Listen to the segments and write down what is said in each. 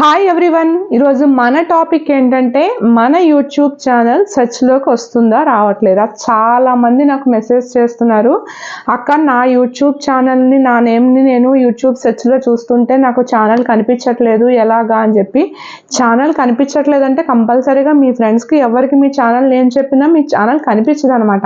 Hi everyone ఈరోజు మన topic ఏంటంటే మన యూట్యూబ్ ఛానల్ సెర్చ్లోకి వస్తుందా రావట్లేదా? చాలా మంది నాకు మెసేజ్ చేస్తున్నారు అక్క నా యూట్యూబ్ ఛానల్ని నా నేమ్ని నేను యూట్యూబ్ సెర్చ్లో చూస్తుంటే నాకు ఛానల్ కనిపించట్లేదు ఎలాగా? అని చెప్పి. ఛానల్ కనిపించట్లేదంటే కంపల్సరీగా మీ ఫ్రెండ్స్కి ఎవరికి మీ ఛానల్ నేను చెప్పినా మీ ఛానల్ కనిపించదు అనమాట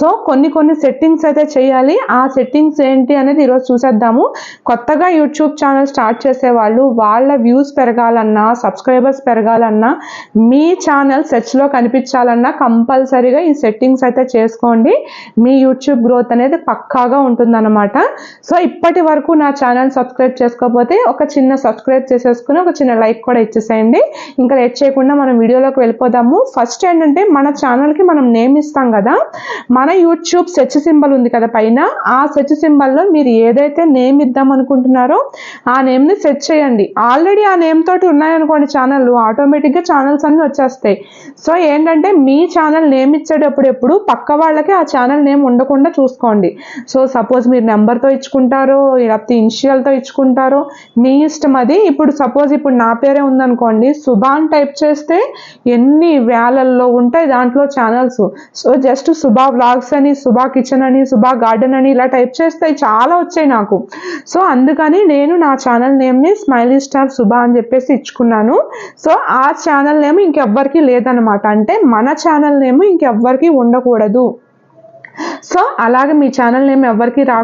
సో కొన్ని కొన్ని సెట్టింగ్స్ అయితే చేయాలి. ఆ సెట్టింగ్స్ ఏంటి అనేది ఈరోజు చూసేద్దాము. కొత్తగా యూట్యూబ్ ఛానల్ స్టార్ట్ చేసే వాళ్ళు వాళ్ళ వ్యూస్ పెరగాలన్నా సబ్స్క్రైబర్స్ పెరగాలన్నా మీ ఛానల్ సెర్చ్లో కనిపించాలన్నా కంపల్సరీగా ఈ సెట్టింగ్స్ అయితే చేసుకోండి. మీ యూట్యూబ్ గ్రోత్ అనేది పక్కాగా ఉంటుందన్నమాట. సో ఇప్పటి వరకు నా ఛానల్ సబ్స్క్రైబ్ చేసుకోకపోతే ఒక చిన్న సబ్స్క్రైబ్ చేసేసుకుని ఒక చిన్న లైక్ కూడా ఇచ్చేసేయండి. ఇంకా లేట్ చేయకుండా మనం వీడియోలోకి వెళ్ళిపోదాము. ఫస్ట్ ఏంటంటే మన ఛానల్కి మనం నేమ్ ఇస్తాం కదా. మన యూట్యూబ్ సెర్చ్ సింబల్ ఉంది కదా పైన. ఆ సెర్చ్ సింబల్లో మీరు ఏదైతే నేమ్ ఇద్దాం అనుకుంటున్నారో ఆ నేమ్ని సెట్ చేయండి. ఆల్రెడీ ఆ నేమ్ తోటి ఉన్నాయనుకోండి ఛానల్ ఆటోమేటిక్గా ఛానల్స్ అన్నీ వచ్చేస్తాయి. సో ఏంటంటే మీ ఛానల్ నేమ్ ఇచ్చేటప్పుడు ఎప్పుడు పక్క వాళ్ళకి ఆ ఛానల్ నేమ్ ఉండకుండా చూసుకోండి. సో సపోజ్ మీరు నెంబర్తో ఇచ్చుకుంటారో లేకపోతే ఇనిషియల్తో ఇచ్చుకుంటారో మీ ఇష్టం అది. ఇప్పుడు సపోజ్ ఇప్పుడు నా పేరే ఉందనుకోండి సుభాన్ టైప్ చేస్తే ఎన్ని వేలల్లో ఉంటాయి దాంట్లో channels so just Subha vlogs అని సుభా కిచెన్ అని సుభా గార్డెన్ అని ఇలా టైప్ చేస్తాయి చాలా వచ్చాయి నాకు. సో అందుకని నేను నా ఛానల్ నేమ్ని స్మైలీ స్టార్ సుభా అని చెప్పేసి ఇచ్చుకున్నాను. సో ఆ ఛానల్ నేమ్ ఇంకెవ్వరికి లేదనమాట అంటే మన ఛానల్ నేమ్ ఇంకెవ్వరికి ఉండకూడదు. సో అలాగే మీ ఛానల్ నేమ్ ఎవరికి రా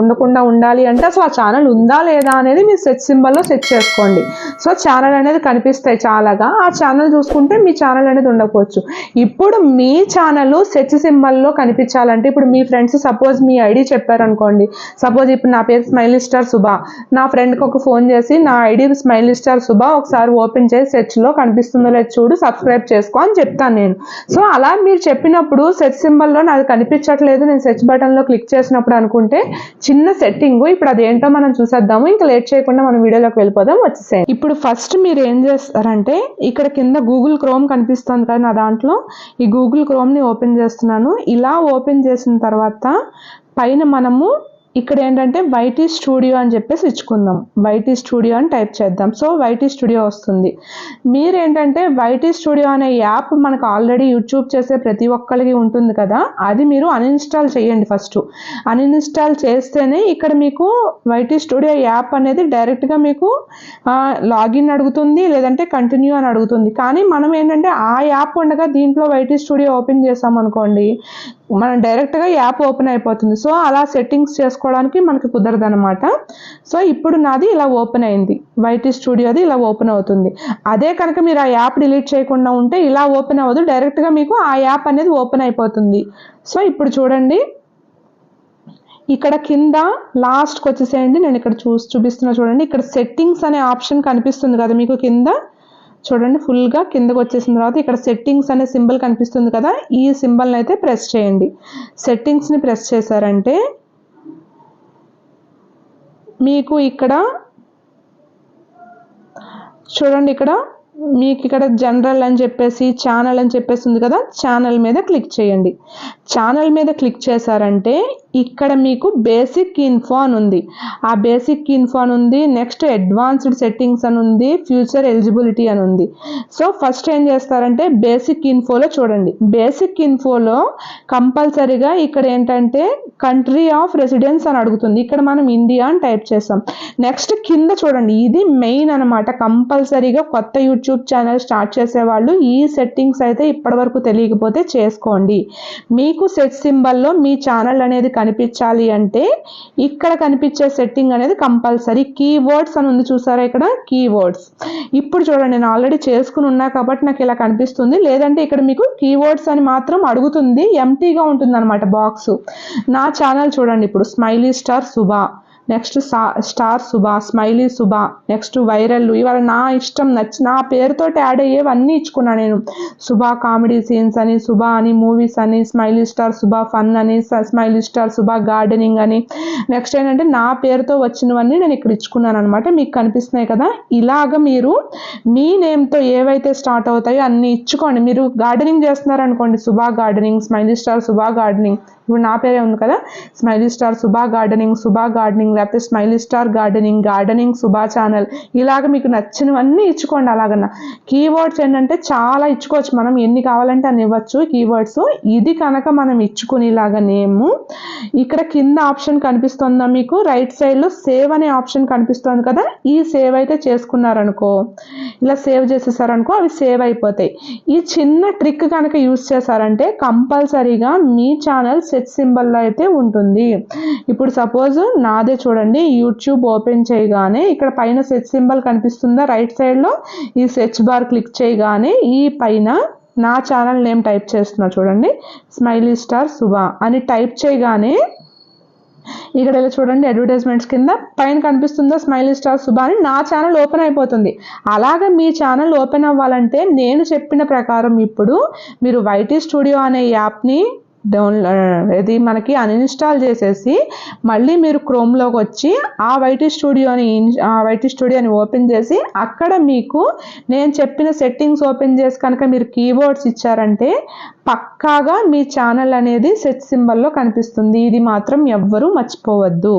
ఉండకుండా ఉండాలి అంటే అసలు ఆ ఛానల్ ఉందా లేదా అనేది మీరు సెట్ సింబల్లో సెట్ చేసుకోండి. సో ఛానల్ అనేది కనిపిస్తాయి చాలాగా ఆ ఛానల్ చూసుకుంటే మీ ఛానల్ అనేది ఉండకపోవచ్చు. ఇప్పుడు మీ ఛానల్ సెట్ సింబల్లో కనిపించాలంటే ఇప్పుడు మీ ఫ్రెండ్స్ సపోజ్ మీ ఐడి చెప్పారనుకోండి. సపోజ్ ఇప్పుడు నా పేరు స్మైల్ స్టార్ సుభా. నా ఫ్రెండ్కి ఒక ఫోన్ చేసి నా ఐడి స్మైల్ స్టార్ సుభా ఒకసారి ఓపెన్ చేసి సెర్చ్లో కనిపిస్తుందో లేదు చూడు సబ్స్క్రైబ్ చేసుకో అని చెప్తాను నేను. సో అలా మీరు చెప్పినప్పుడు సెట్ సింబల్లో నాది కనిపించట్లేదు నేను సెర్చ్ బటన్లో క్లిక్ చేసినప్పుడు అనుకుంటే చిన్న సెట్టింగ్ ఇప్పుడు అదేంటో మనం చూసేద్దాము. ఇంకా లేట్ చేయకుండా మనం వీడియోలోకి వెళ్ళిపోదాం. వచ్చేసేయండి. ఇప్పుడు ఫస్ట్ మీరు ఏం చేస్తారంటే ఇక్కడ కింద గూగుల్ క్రోమ్ కనిపిస్తుంది కానీ నా దాంట్లో. ఈ గూగుల్ క్రోమ్ని ఓపెన్ చేస్తున్నాను. ఇలా ఓపెన్ చేసిన తర్వాత పైన మనము ఇక్కడ ఏంటంటే వైటీ స్టూడియో అని చెప్పేసి ఇచ్చుకుందాం. వైటీ స్టూడియో అని టైప్ చేద్దాం. సో వైటీ స్టూడియో వస్తుంది. మీరు ఏంటంటే వైటీ స్టూడియో అనే యాప్ మనకు ఆల్రెడీ యూట్యూబ్ చేసే ప్రతి ఒక్కరికి ఉంటుంది కదా అది మీరు అన్ఇన్స్టాల్ చేయండి ఫస్ట్ అన్ఇన్స్టాల్ చేస్తేనే ఇక్కడ మీకు వైటీ స్టూడియో యాప్ అనేది డైరెక్ట్గా మీకు లాగిన్ అడుగుతుంది లేదంటే కంటిన్యూ అని అడుగుతుంది. కానీ మనం ఏంటంటే ఆ యాప్ ఉండగా దీంట్లో వైటీ స్టూడియో ఓపెన్ చేసాం అనుకోండి మనం డైరెక్ట్గా యాప్ ఓపెన్ అయిపోతుంది. సో అలా సెట్టింగ్స్ చేసుకోవడానికి మనకి కుదరదు అనమాట సో ఇప్పుడు నాది ఇలా ఓపెన్ అయింది. వైటీ స్టూడియోది ఇలా ఓపెన్ అవుతుంది. అదే కనుక మీరు ఆ యాప్ డిలీట్ చేయకుండా ఉంటే ఇలా ఓపెన్ అవ్వదు. డైరెక్ట్గా మీకు ఆ యాప్ అనేది ఓపెన్ అయిపోతుంది. సో ఇప్పుడు చూడండి. ఇక్కడ కింద లాస్ట్కి వచ్చేసేయండి. నేను ఇక్కడ చూసి చూపిస్తున్నా చూడండి. ఇక్కడ సెట్టింగ్స్ అనే ఆప్షన్ కనిపిస్తుంది కదా మీకు కింద. చూడండి ఫుల్గా కిందకు వచ్చేసిన తర్వాత ఇక్కడ సెట్టింగ్స్ అనే సింబల్ కనిపిస్తుంది కదా. ఈ సింబల్ని అయితే ప్రెస్ చేయండి. సెట్టింగ్స్ని ప్రెస్ చేశారంటే మీకు ఇక్కడ చూడండి ఇక్కడ మీకు ఇక్కడ జనరల్ అని చెప్పేసి ఛానల్ అని చెప్పేసి ఉంది కదా ఛానల్ మీద క్లిక్ చేయండి. ఛానల్ మీద క్లిక్ చేశారంటే ఇక్కడ మీకు బేసిక్ ఇన్ఫో అని ఉంది. ఆ బేసిక్ ఇన్ఫో అని ఉంది నెక్స్ట్ అడ్వాన్స్డ్ సెట్టింగ్స్ అని ఉంది ఫ్యూచర్ ఎలిజిబిలిటీ అని ఉంది. సో ఫస్ట్ ఏం చేస్తారంటే బేసిక్ ఇన్ఫోలో చూడండి. బేసిక్ ఇన్ఫోలో కంపల్సరీగా ఇక్కడ ఏంటంటే కంట్రీ ఆఫ్ రెసిడెన్స్ అని అడుగుతుంది. ఇక్కడ మనం ఇండియా అని టైప్ చేస్తాం. నెక్స్ట్ కింద చూడండి. ఇది మెయిన్ అనమాట కంపల్సరీగా కొత్త యూట్యూబ్ ఛానల్ స్టార్ట్ చేసేవాళ్ళు ఈ సెట్టింగ్స్ అయితే ఇప్పటివరకు తెలియకపోతే చేసుకోండి. మీకు సెట్ సింబల్లో మీ ఛానల్ అనేది కనిపించాలి అంటే ఇక్కడ కనిపించే సెట్టింగ్ అనేది కంపల్సరీ కీవర్డ్స్ అని ఉంది చూసారా ఇక్కడ? కీవర్డ్స్ ఇప్పుడు చూడండి నేను ఆల్రెడీ చేసుకుని ఉన్నా కాబట్టి నాకు ఇలా కనిపిస్తుంది. లేదంటే ఇక్కడ మీకు కీవర్డ్స్ అని మాత్రం అడుగుతుంది. ఎంటీగా ఉంటుంది అనమాట బాక్స్ నా ఛానల్ చూడండి ఇప్పుడు. Smiley star Subha next star Subha smiley Subha next viral ఇవాళ నా ఇష్టం నచ్చి నా పేరుతో యాడ్ అయ్యేవన్నీ ఇచ్చుకున్నా నేను. సుభా కామెడీ సీన్స్ అని సుభా అని మూవీస్ అని స్మైలీ స్టార్ సుభా ఫన్ అని స్మైలీ స్టార్ సుభా గార్డెనింగ్ అని. నెక్స్ట్ ఏంటంటే నా పేరుతో వచ్చినవన్నీ నేను ఇక్కడ ఇచ్చుకున్నాను అనమాట మీకు కనిపిస్తున్నాయి కదా? ఇలాగ మీరు మీ నేమ్తో ఏవైతే స్టార్ట్ అవుతాయో అన్ని ఇచ్చుకోండి. మీరు gardening చేస్తున్నారనుకోండి Subha gardening smiley star Subha gardening ఇప్పుడు నా పేరే ఉంది కదా? Smiley star Subha gardening Subha gardening లేకపోతే smiley star gardening gardening Subha channel. ఇలాగ మీకు నచ్చినవన్నీ ఇచ్చుకోండి అలాగన్నా. కీవర్డ్స్ ఏంటంటే చాలా ఇచ్చుకోవచ్చు. మనం ఎన్ని కావాలంటే అన్ని ఇవ్వచ్చు. కీవర్డ్స్ ఇది కనుక మనం ఇచ్చుకునేలాగా నేము. ఇక్కడ కింద ఆప్షన్ కనిపిస్తుందా మీకు? రైట్ సైడ్లో సేవ్ అనే ఆప్షన్ కనిపిస్తుంది కదా? ఈ సేవ్ అయితే చేసుకున్నారనుకో ఇలా సేవ్ చేసేసారనుకో అవి సేవ్ అయిపోతాయి. ఈ చిన్న ట్రిక్ కనుక యూస్ చేశారంటే కంపల్సరీగా మీ ఛానల్ సెట్ సింబల్లో అయితే ఉంటుంది. ఇప్పుడు సపోజ్ నాదే చూడండి. యూట్యూబ్ ఓపెన్ చేయగానే ఇక్కడ పైన సెర్చ్ సింబల్ కనిపిస్తుందా? రైట్ సైడ్లో ఈ సెర్చ్ బార్ క్లిక్ చేయగానే ఈ పైన నా ఛానల్ నేమ్ టైప్ చేస్తున్నా చూడండి. స్మైలీ స్టార్ శుభ అని టైప్ చేయగానే ఇక్కడ ఇలా చూడండి అడ్వర్టైజ్మెంట్స్ కింద పైన కనిపిస్తుందా? స్మైలీ స్టార్ శుభ అని నా ఛానల్ ఓపెన్ అయిపోతుంది. అలాగే మీ ఛానల్ ఓపెన్ అవ్వాలంటే నేను చెప్పిన ప్రకారం ఇప్పుడు మీరు వైటీ స్టూడియో అనే యాప్ని డౌన్ ఇది మనకి అన్ఇన్స్టాల్ చేసేసి మళ్ళీ మీరు క్రోమ్లోకి వచ్చి ఆ వైటీ స్టూడియోని ఆ వైటీ స్టూడియోని ఓపెన్ చేసి అక్కడ మీకు నేను చెప్పిన సెట్టింగ్స్ ఓపెన్ చేసి కనుక మీరు కీబోర్డ్స్ ఇచ్చారంటే పక్కాగా మీ ఛానల్ అనేది సెట్ సింబల్లో కనిపిస్తుంది. ఇది మాత్రం ఎవ్వరూ మర్చిపోవద్దు.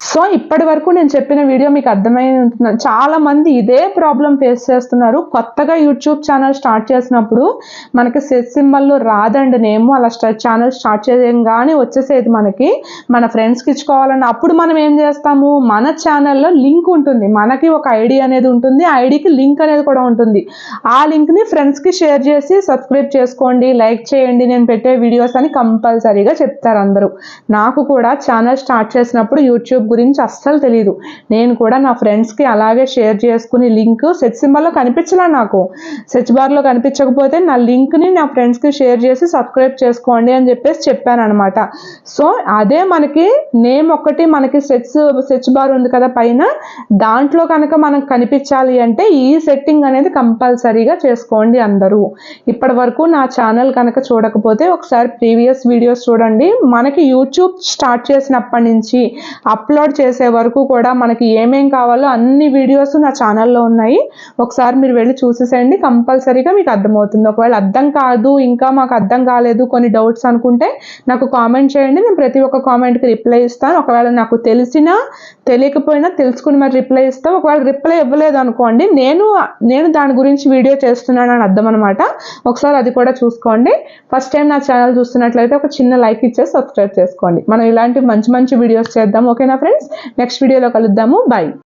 సో ఇప్పటి వరకు నేను చెప్పిన వీడియో మీకు అర్థమైంది. చాలా మంది ఇదే ప్రాబ్లం ఫేస్ చేస్తున్నారు. కొత్తగా యూట్యూబ్ ఛానల్ స్టార్ట్ చేసినప్పుడు మనకి సెట్ సింబల్లో రాదండి. నేమ్ అలా ఛానల్ స్టార్ట్ చేయగానే వచ్చేసేది మనకి. మన ఫ్రెండ్స్కి ఇచ్చుకోవాలని. అప్పుడు మనం ఏం చేస్తాము? మన ఛానల్లో లింక్ ఉంటుంది. మనకి ఒక ఐడి అనేది ఉంటుంది. ఆ ఐడికి లింక్ అనేది కూడా ఉంటుంది. ఆ లింక్ని ఫ్రెండ్స్కి షేర్ చేసి సబ్స్క్రైబ్ చేసుకోండి. లైక్ చేయండి. నేను పెట్టే వీడియోస్ అని కంపల్సరీగా చెప్తారు అందరూ. నాకు కూడా ఛానల్ స్టార్ట్ చేసినప్పుడు యూట్యూబ్ గురించి అస్సలు తెలియదు నేను కూడా నా ఫ్రెండ్స్కి అలాగే షేర్ చేసుకుని లింక్ సెట్ సింబల్లో కనిపించలే నాకు. సెర్చ్ బార్లో కనిపించకపోతే నా లింక్ని నా ఫ్రెండ్స్కి షేర్ చేసి సబ్స్క్రైబ్ చేసుకోండి అని చెప్పేసి చెప్పాను అనమాట సో అదే మనకి నేమ్ ఒక్కటి మనకి సెట్స్ సెర్చ్ బార్ ఉంది కదా పైన దాంట్లో కనుక మనకు కనిపించాలి అంటే ఈ సెట్టింగ్ అనేది కంపల్సరీగా చేసుకోండి అందరూ. ఇప్పటి వరకు నా ఛానల్ కనుక చూడకపోతే ఒకసారి ప్రీవియస్ వీడియోస్ చూడండి. మనకి యూట్యూబ్ స్టార్ట్ చేసినప్పటి నుంచి అప్లోడ్ చేసే వరకు కూడా మనకి ఏమేం కావాలో అన్ని వీడియోస్ నా ఛానల్లో ఉన్నాయి. ఒకసారి మీరు వెళ్ళి చూసేసేయండి. కంపల్సరీగా మీకు అర్థమవుతుంది. ఒకవేళ అర్థం కాదు ఇంకా మాకు అర్థం కాలేదు కొన్ని డౌట్స్ అనుకుంటే నాకు కామెంట్ చేయండి. నేను ప్రతి ఒక్క కామెంట్కి రిప్లై ఇస్తాను. ఒకవేళ నాకు తెలిసినా తెలియకపోయినా తెలుసుకుని మరి రిప్లై ఇస్తాం ఒకవేళ రిప్లై ఇవ్వలేదు అనుకోండి నేను నేను దాని గురించి వీడియో చేస్తున్నాను అని అర్థం అనమాట ఒకసారి అది కూడా చూసుకోండి. ఫస్ట్ టైం నా ఛానల్ చూస్తున్నట్లయితే ఒక చిన్న లైక్ ఇచ్చేసి సబ్స్క్రైబ్ చేసుకోండి. మనం ఇలాంటి మంచి మంచి వీడియోస్ చేద్దాం. ఓకేనా ఫ్రెండ్స్ నెక్స్ట్ వీడియోలో కలుద్దాము. బాయ్